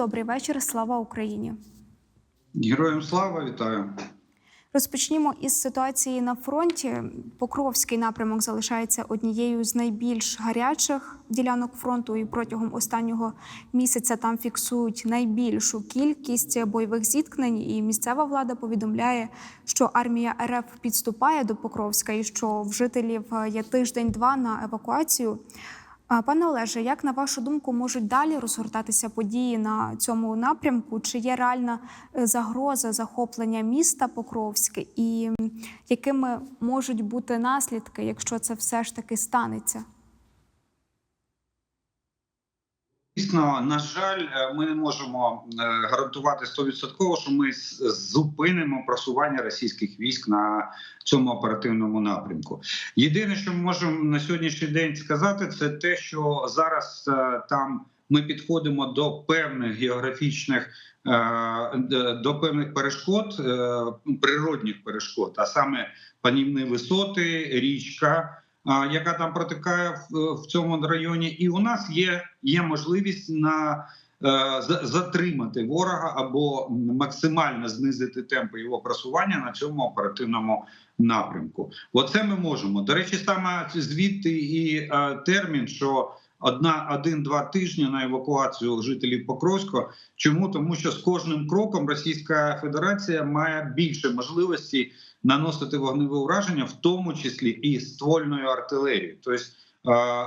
Добрий вечір. Слава Україні. Героям слава вітаю. Розпочнімо із ситуації на фронті. Покровський напрямок залишається однією з найбільш гарячих ділянок фронту, і протягом останнього місяця там фіксують найбільшу кількість бойових зіткнень. І місцева влада повідомляє, що армія РФ підступає до Покровська і що в жителів є тиждень-два на евакуацію. Пане Олеже, як на вашу думку можуть далі розгортатися події на цьому напрямку? Чи є реальна е, загроза захоплення міста Покровське, і якими можуть бути наслідки, якщо це все ж таки станеться? Дійсно, на жаль, е, ми не можемо е, гарантувати 100%, що ми зупинимо просування російських військ на цьому оперативному напрямку. Єдине, що ми можемо на сьогоднішній день сказати, це те, що зараз е, там ми підходимо до певних географічних до певних перешкод, природних перешкод, а саме панівні висоти, річка. Яка там протикає в, в цьому районі, і у нас є, є можливість на е, затримати ворога або максимально знизити темпи його просування на цьому оперативному напрямку. Оце ми можемо. До речі, саме звідти і е, термін, що одна один-два тижні на евакуацію жителів Покровського. Чому тому, що з кожним кроком Російська Федерація має більше можливості наносити вогневе ураження, в тому числі і ствольною артилерією, тобто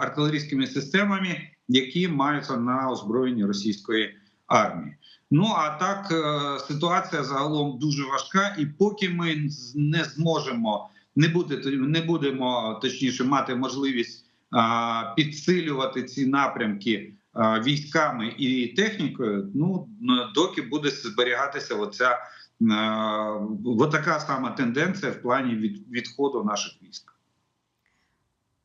артилерійськими системами, які маються на озброєнні російської армії. Ну а так е, ситуація загалом дуже важка, і поки ми не зможемо, не буде не будемо точніше мати можливість підсилювати ці напрямки військами і технікою. Ну доки буде зберігатися оця така сама тенденція в плані від, відходу наших військ.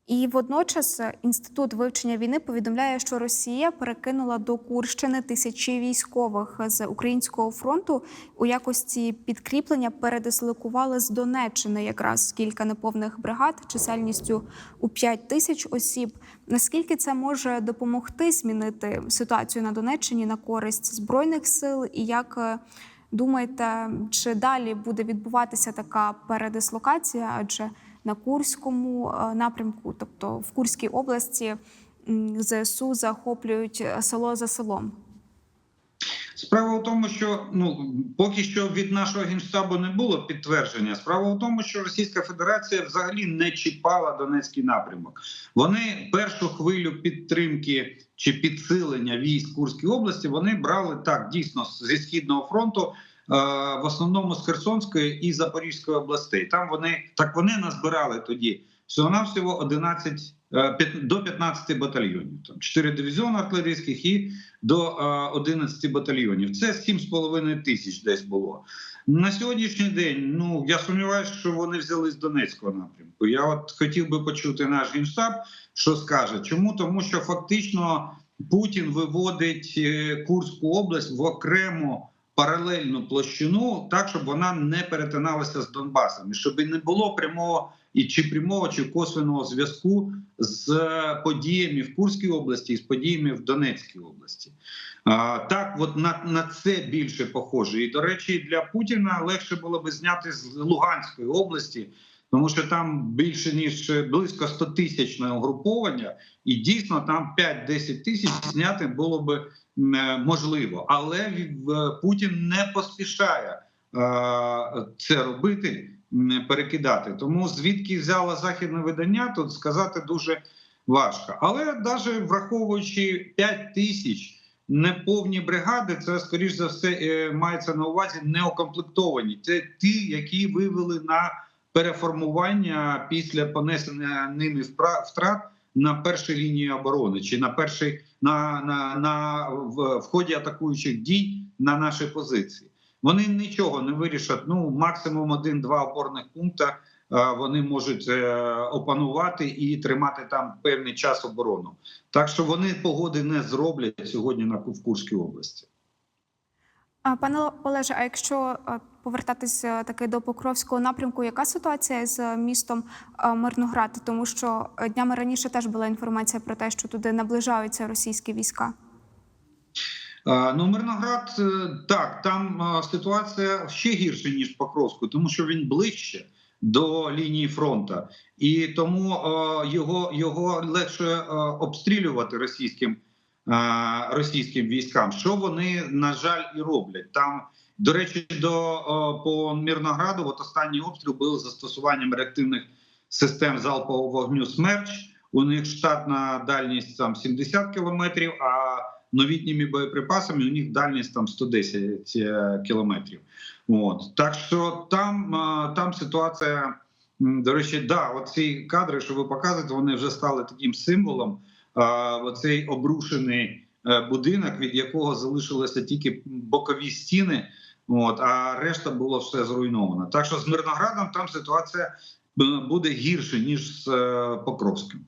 І водночас е, інститут вивчення війни повідомляє, що Росія перекинула до Курщини тисячі військових з українського фронту у якості підкріплення передислокували з Донеччини якраз кілька неповних бригад чисельністю у 5 тисяч осіб. Наскільки це може допомогти змінити ситуацію на Донеччині на користь збройних сил? І як е, думаєте, чи далі буде відбуватися така передислокація? Адже на Курському е, напрямку, тобто в Курській області, ЗСУ захоплюють е, село за селом. Справа в тому, що ну поки що від нашого генштабу не було підтвердження. Справа в тому, що Російська Федерація взагалі не чіпала Донецький напрямок. Вони першу хвилю підтримки чи підсилення військ Курської області вони брали так дійсно зі східного фронту. Е, В основному з Херсонської і Запорізької областей. Там вони так вони назбирали тоді всього навсього 11, е, до 15 батальйонів. Там 4 дивізіони артилерійських і до е, 11 батальйонів. Це 7,5 тисяч десь було. На сьогоднішній день, ну я сумніваюся, що вони взяли з Донецького напрямку. Я от хотів би почути наш генштаб, що скаже. Чому? Тому що фактично Путін виводить е, Курську область в окрему паралельну площину, так щоб вона не перетиналася з Донбасом, і щоб не було прямого і чи прямого, чи косвеного зв'язку з подіями в Курській області і з подіями в Донецькій області. А, так, от на, на це більше похоже. І до речі, для Путіна легше було би зняти з Луганської області, тому що там більше ніж близько 100 тисячне угруповання, і дійсно там 5-10 тисяч зняти було би можливо. Але Путін не поспішає е, це робити, перекидати. Тому звідки взяло західне видання, тут сказати дуже важко. Але навіть враховуючи 5 тисяч неповні бригади, це скоріш за все е, мається на увазі неукомплектовані. Це ті, які вивели на переформування після понесення ними втрат на першій лінії оборони чи на перший на, на, на в, в ході атакуючих дій на наші позиції. Вони нічого не вирішать. Ну максимум один-два опорних пункти е, вони можуть е, опанувати і тримати там певний час оборону. Так що вони погоди не зроблять сьогодні на в Курській області. Пане Олеже, а якщо повертатися таки до Покровського напрямку, яка ситуація з містом е, Мирноград? Тому що е, днями раніше теж була інформація про те, що туди наближаються російські війська. Е, Ну, Мирноград, так, там ситуація ще гірша, ніж Покровську, тому що він ближче до лінії фронту. І тому його, його легше обстрілювати російським, російським військам, що вони, на жаль, і роблять. Там, до речі, до, е, по Мирнограду от останній обстріл був застосуванням реактивних систем залпового вогню «Смерч». У них штатна дальність там 70 кілометрів, а новітніми боєприпасами у них дальність там 110 е, кілометрів. От так що там, е, там ситуація. До речі, да, оці кадри, що ви показуєте, вони вже стали таким символом. Оцей обрушений будинок, від якого залишилися тільки бокові стіни, от а решта було все зруйновано. Так що з Мирноградом там ситуація е, буде гірше ніж з е, Покровським.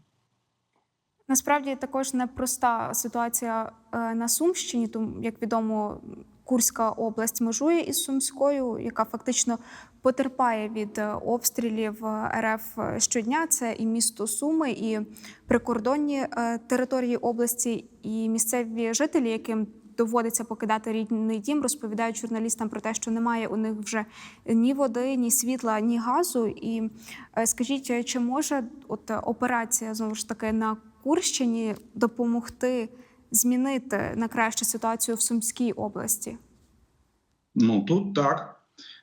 Насправді також непроста ситуація е, на Сумщині, тому як відомо, Курська область межує із Сумською, яка фактично потерпає від обстрілів РФ щодня. Це і місто Суми, і прикордонні території області, і місцеві жителі, яким доводиться покидати рідний дім, розповідають журналістам про те, що немає у них вже ні води, ні світла, ні газу. І е, скажіть, чи може от е, операція знову ж таки на Курщині допомогти змінити на краще ситуацію в Сумській області? Ну тут так.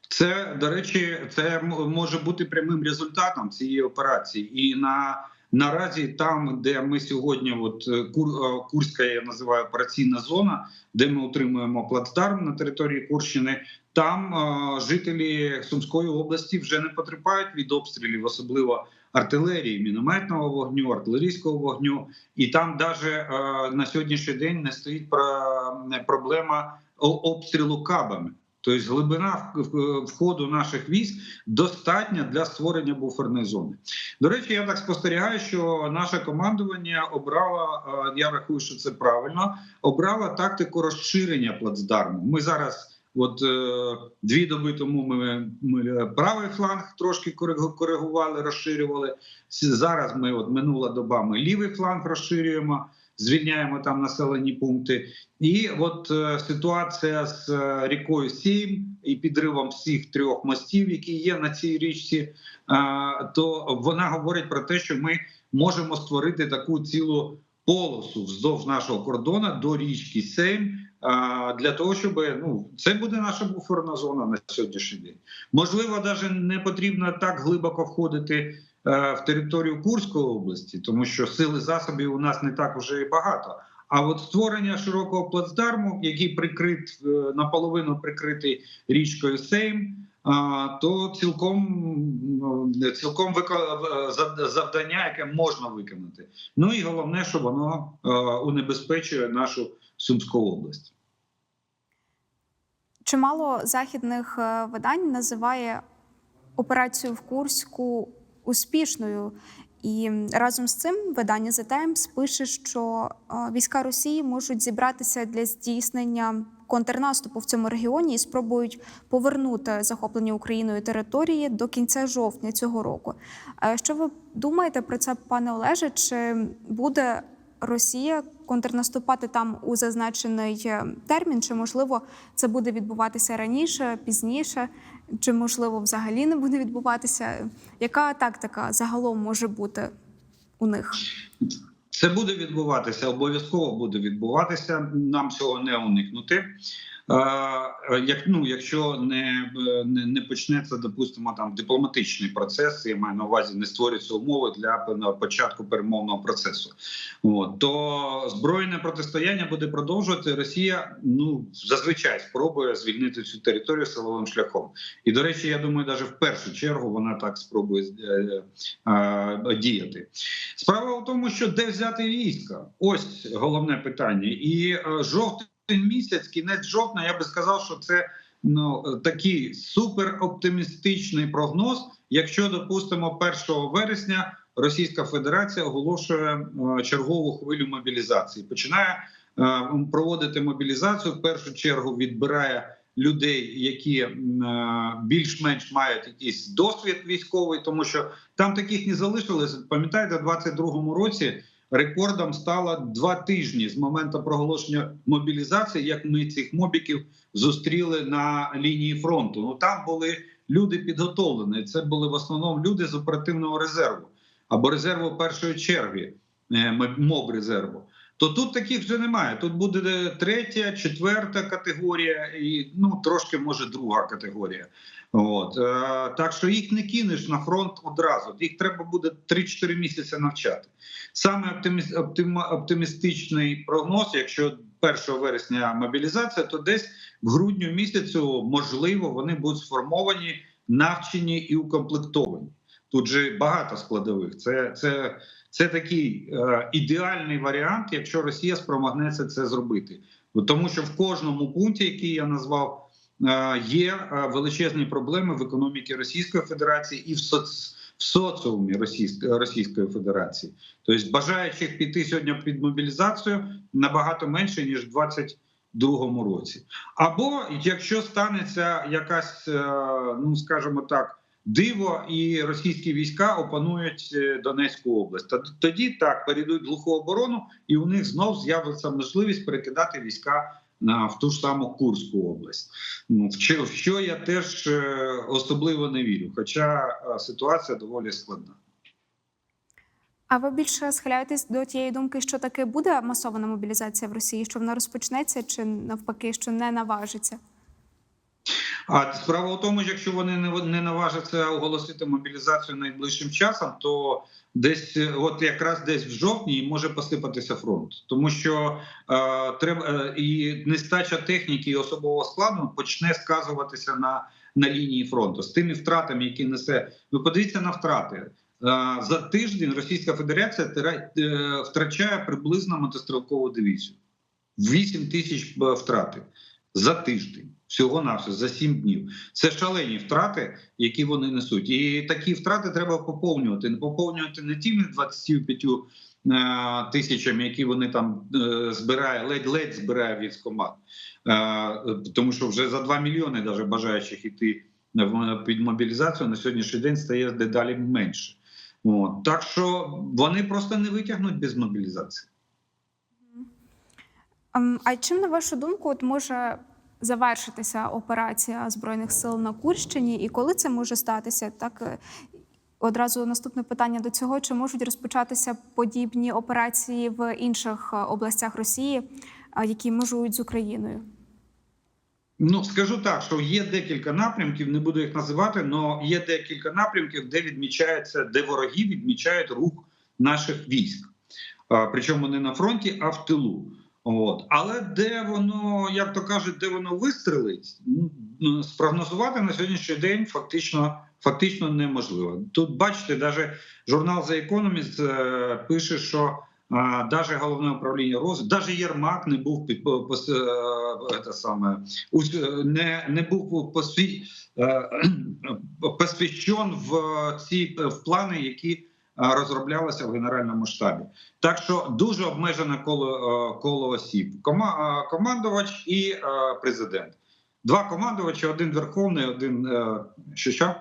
Це, до речі, це може бути прямим результатом цієї операції. І на наразі, там, де ми сьогодні, от е, е, Курська, я називаю операційна зона, де ми отримуємо плацдарм на території Курщини, там е, жителі Сумської області вже не потерпають від обстрілів, особливо артилерії, мінометного вогню, артилерійського вогню. І там навіть на сьогоднішній день не стоїть не проблема обстрілу кабами. Тобто глибина входу наших військ достатня для створення буферної зони. До речі, я так спостерігаю, що наше командування обрало, е, я рахую, що це правильно, обрало тактику розширення плацдарму. Ми зараз. От е, дві доби тому ми, ми правий фланг трошки кориг- коригували, розширювали. Зараз ми, от минула доба, ми лівий фланг розширюємо, звільняємо там населені пункти. І от е, ситуація з е, рікою Сім і підривом всіх трьох мостів, які є на цій річці, е, то вона говорить про те, що ми можемо створити таку цілу полосу вздовж нашого кордону до річки Сейм. е, Для того щоб ну це буде наша буферна зона на сьогоднішній день. Можливо, навіть не потрібно так глибоко входити в територію Курської області, тому що сили засобів у нас не так вже і багато. А от створення широкого плацдарму, який прикрит е, наполовину прикритий річкою Сейм, то цілком ну, цілком завдання, яке можна виконати. Ну і головне, що воно е, унебезпечує нашу Сумську область. Чимало західних е, видань називає операцію в Курську успішною. І разом з цим видання The Times пише, що е, війська Росії можуть зібратися для здійснення контрнаступу в цьому регіоні і спробують повернути захоплені Україною території до кінця жовтня цього року. Е, Що ви думаєте про це, пане Олеже? Чи буде Росія контрнаступати там у зазначений е, термін? Чи можливо це буде відбуватися раніше, пізніше? Чи можливо взагалі не буде відбуватися? Яка тактика загалом може бути у них? Це буде відбуватися, обов'язково буде відбуватися. Нам цього не уникнути. Як ну, якщо не, не, не почнеться, допустимо, там дипломатичний процес, я маю на увазі, не створюються умови для початку перемовного процесу, От, то збройне протистояння буде продовжувати. Росія ну зазвичай спробує звільнити цю територію силовим шляхом. І до речі, я думаю, навіть в першу чергу вона так спробує е, е, діяти. Справа в тому, що де взяти війська? Ось головне питання. І е, жовтий місяць, кінець жовтня, я би сказав, що це ну такий супероптимістичний прогноз. Якщо допустимо 1 вересня Російська Федерація оголошує е, чергову хвилю мобілізації, починає е, проводити мобілізацію. В першу чергу відбирає людей, які е, більш-менш мають якийсь досвід військовий, тому що там таких не залишилось. Пам'ятаєте, в 22-му році рекордом стало два тижні з моменту проголошення мобілізації, як ми цих мобіків зустріли на лінії фронту. Ну там були люди підготовлені. Це були в основному люди з оперативного резерву або резерву першої черги, е, моб резерву. То тут таких вже немає. Тут буде третя, четверта категорія, і ну трошки може друга категорія. От е, так що їх не кинеш на фронт одразу. Їх треба буде 3-4 місяці навчати. Саме оптиміс, оптим, оптимістичний прогноз, якщо 1 вересня мобілізація, то десь в грудню місяцю можливо вони будуть сформовані, навчені і укомплектовані. Тут же багато складових. Це це, це такий е, ідеальний варіант, якщо Росія спромагнеться це зробити. Тому що в кожному пункті, який я назвав, е, є е, величезні проблеми в економіці Російської Федерації і в соц, в соціумі Російської, Російської Федерації. Тобто бажаючих піти сьогодні під мобілізацію набагато менше ніж в 22-му році. Або якщо станеться якась, е, ну скажімо так диво, і російські війська опанують е, Донецьку область. Та Тоді так перейдуть глуху оборону, і у них знов з'явиться можливість перекидати війська на в ту ж саму Курську область. Ну в що, я теж е, особливо не вірю, хоча е, ситуація доволі складна. А ви більше схиляєтесь до тієї думки, що таки буде масована мобілізація в Росії, що вона розпочнеться, чи навпаки, що не наважиться? А справа в тому, що якщо вони не наважаться оголосити мобілізацію найближчим часом, то десь, от якраз десь в жовтні, може посипатися фронт, тому що е, треба е, і нестача техніки і особового складу почне сказуватися на, на лінії фронту з тими втратами, які несе. Ви подивіться на втрати. Е, За тиждень Російська Федерація е, втрачає приблизно мотострілкову дивізію. 8 тисяч втрати за тиждень. Всього навсього за 7 днів. Це шалені втрати, які вони несуть. І такі втрати треба поповнювати. Не поповнювати не тими 25 е, тисячами, які вони там е, збирає, ледь-ледь збирає військомат. Е, тому що вже за 2 мільйони даже бажаючих іти під мобілізацію на сьогоднішній день стає дедалі менше. От. Так що вони просто не витягнуть без мобілізації. Ем, А чим, на вашу думку, от може завершитися операція збройних сил на Курщині, і коли це може статися? Так е, одразу наступне питання до цього: чи можуть розпочатися подібні операції в інших е, областях Росії, які межують з Україною? Ну скажу так, що є декілька напрямків, не буду їх називати, але є декілька напрямків, де відмічається, де вороги відмічають рух наших військ. Причому не на фронті, а в тилу. От. Але де воно, як то кажуть, де воно вистрелить, ну, спрогнозувати на сьогоднішній день фактично фактично неможливо. Тут бачите, навіть журнал The Economist е, пише, що навіть головне управління розвитку, навіть Єрмак не був під е, це саме не, не був посві, е, посвящен в ці в плани, які а, розроблялися в генеральному штабі. Так що дуже обмежене коло е, коло осіб. Кома, е, командувач і е, президент. Два командувачі, один верховний, один що що?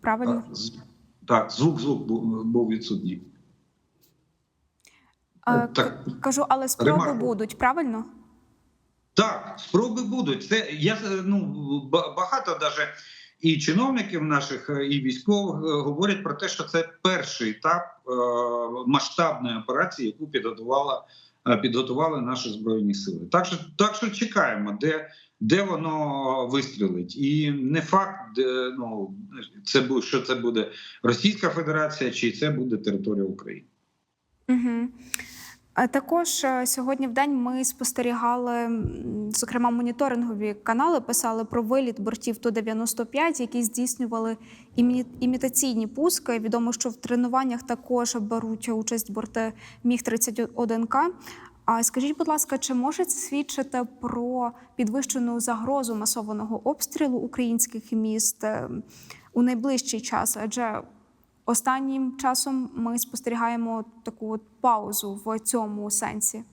Правильно? Так, звук, звук був, відсутній. Так. Кажу, але спроби Ремарку. будуть, правильно? Так, спроби будуть. Це я ну багато даже і чиновників наших, е, і військових е, говорять про те, що це перший етап е, масштабної операції, яку підготувала підготували наші збройні сили. Так що так що чекаємо, де. Де воно вистрілить, і не факт, де, ну це що це буде Російська Федерація, чи це буде територія України. Угу. Також е, сьогодні в день ми спостерігали, зокрема, моніторингові канали писали про виліт бортів Ту-95, які здійснювали імі- імітаційні пуски. Відомо, що в тренуваннях також беруть участь борти Міг-31К. А скажіть, будь ласка, чи може це свідчити про підвищену загрозу масованого обстрілу українських міст у найближчий час? Адже Останнім часом ми спостерігаємо таку от паузу в цьому сенсі.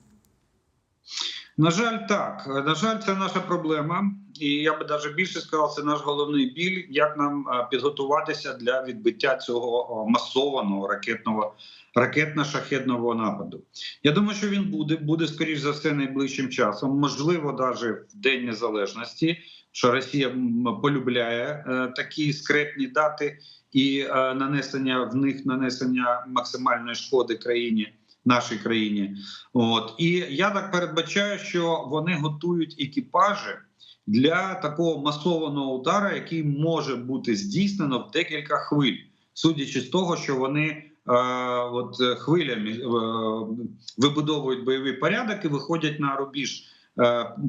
На жаль, так. На жаль, це наша проблема, і я би навіть більше сказав, це наш головний біль, як нам е, підготуватися для відбиття цього масованого ракетного ракетно-шахедного нападу. Я думаю, що він буде, буде скоріш за все найближчим часом, можливо, навіть в День Незалежності, що Росія полюбляє е, такі скрепні дати і е, нанесення в них нанесення максимальної шкоди країні, нашій країні. От і я так передбачаю, що вони готують екіпажі для такого масованого удара, який може бути здійснено в декілька хвиль, судячи з того, що вони е, от хвилями е, вибудовують бойовий порядок і виходять на рубіж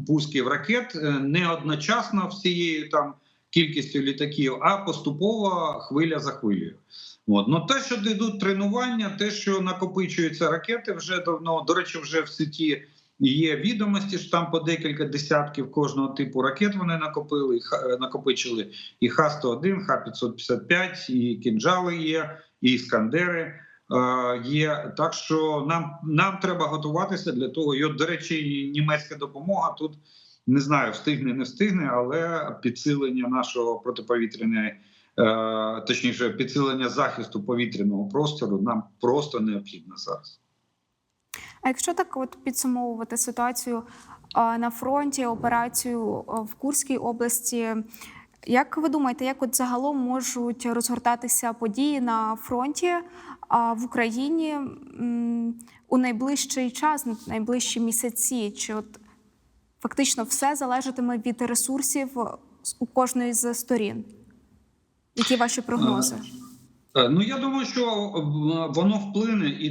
пусків ракет е, не одночасно всією там кількістю літаків, а поступово хвиля за хвилею. От. Ну те, що йдуть тренування, те, що накопичуються ракети, вже давно до речі, вже в сіті є відомості. що там по декілька десятків кожного типу ракет вони накопили, е, накопичили і Х-101, Х-555, і кінжали є, і іскандери е, є. Так що нам, нам треба готуватися для того. І от, до речі, німецька допомога тут не знаю, встигне, не встигне, але підсилення нашого протиповітряної. е, Точніше, підсилення захисту повітряного простору нам просто необхідно зараз. А якщо так от підсумовувати ситуацію на фронті, операцію в Курській області, як ви думаєте, як от загалом можуть розгортатися події на фронті в Україні у найближчий час, на найближчі місяці? Чи от фактично все залежатиме від ресурсів у кожної з сторін? Які ваші прогнози? Е, Ну я думаю, що е, воно вплине і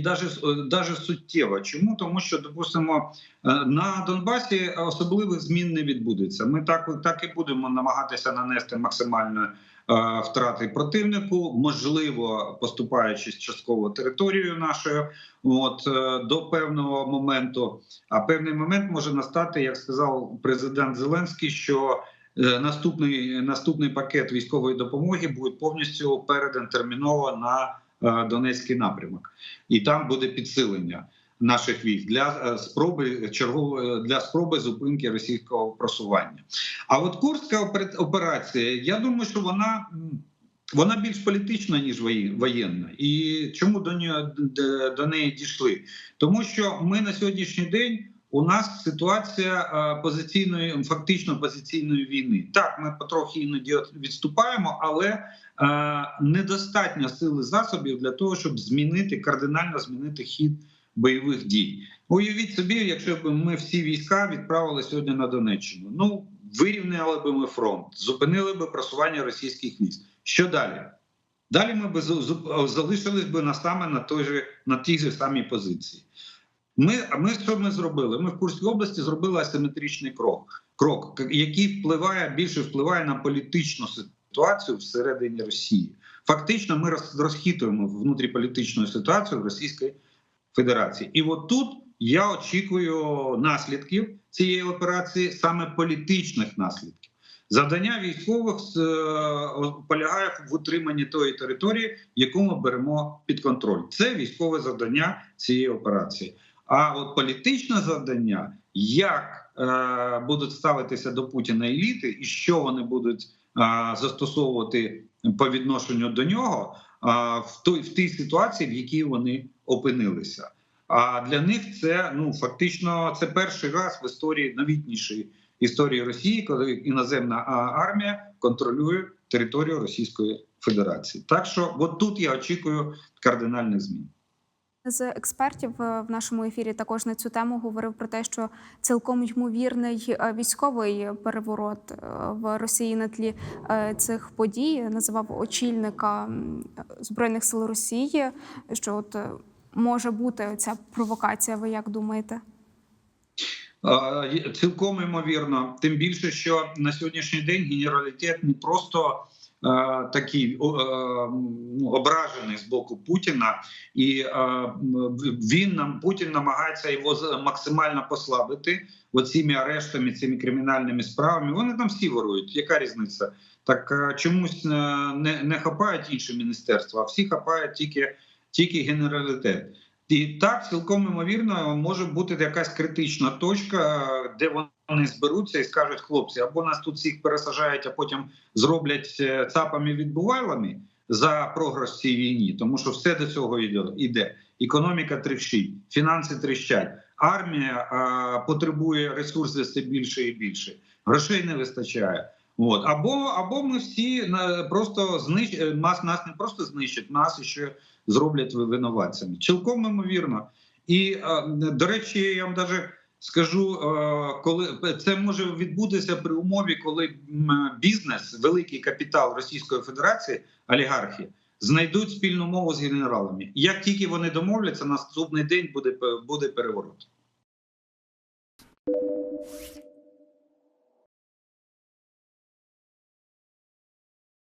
даже суттєво. Чому? Тому що, допустимо, е, на Донбасі особливих змін не відбудеться. Ми так, так і будемо намагатися нанести максимально е, втрати противнику, можливо, поступаючись частково територією нашою, от е, до певного моменту. А певний момент може настати, як сказав президент Зеленський, що Е, Наступний наступний пакет військової допомоги буде повністю передан терміново на е, Донецький напрямок, і там буде підсилення наших військ для е, спроби чергової для спроби зупинки російського просування. А от Курська опер- операція, я думаю, що вона. Вона більш політична ніж воєнна, і чому до неї до неї дійшли? Тому що ми на сьогоднішній день у нас ситуація е, позиційної, фактично позиційної війни. Так, ми потрохи іноді відступаємо, але е, недостатньо сили засобів для того, щоб змінити кардинально змінити хід бойових дій. Уявіть собі, якщо б ми всі війська відправили сьогодні на Донеччину. Ну вирівняли би ми фронт, зупинили би просування російських військ. Що далі? Далі ми б залишились би на саме на той же на тій же самій позиції. Ми, а ми що ми зробили? Ми в Курській області зробили асиметричний крок, крок, який впливає більше впливає на політичну ситуацію всередині Росії. Фактично, ми роз- розхитуємо внутріполітичну ситуацію в Російській Федерації. І от тут я очікую наслідків цієї операції, саме політичних наслідків. Завдання військових е, полягає в утриманні тої території, яку ми беремо під контроль. Це військове завдання цієї операції. А от політичне завдання, як е, будуть ставитися до Путіна еліти, і що вони будуть е, застосовувати по відношенню до нього в той в тій ситуації, в якій вони опинилися. А для них це ну фактично це перший раз в історії новітнішої історії Росії, коли іноземна армія контролює територію Російської Федерації. Так що, от тут я очікую кардинальних змін. З експертів е, в нашому ефірі також на цю тему говорив про те, що цілком ймовірний е, військовий переворот е, в Росії на тлі цих подій називав очільника збройних сил Росії. Що от може бути ця провокація? Ви як думаєте? Цілком ймовірно, тим більше, що на сьогоднішній день генералітет не просто такий о, е, ну, ображений з боку Путіна, і е, він нам Путін намагається його максимально послабити оціми арештами, цими кримінальними справами. Вони там всі ворують. Яка різниця? Так е, чомусь е, не, не хапають інші міністерства, а всі хапають тільки, тільки генералітет. І так цілком ймовірно може бути якась критична точка, де вони зберуться і скажуть, хлопці, або нас тут всіх пересажають, а потім зроблять е, цапами відбувайлами, за програш в цій війні, тому що все до цього йде. Економіка тріщить, фінанси тріщать, армія а, потребує ресурсів все більше і більше, грошей не вистачає. От або або ми всі просто знищ е, нас, нас не просто знищать, нас ще зроблять ви- винуватцями. Цілком імовірно. І е, до речі, я вам даже скажу, е, коли це може відбутися при умові, коли бізнес, великий капітал Російської Федерації, олігархи, знайдуть спільну мову з генералами. Як тільки вони домовляться, наступний день буде буде переворот.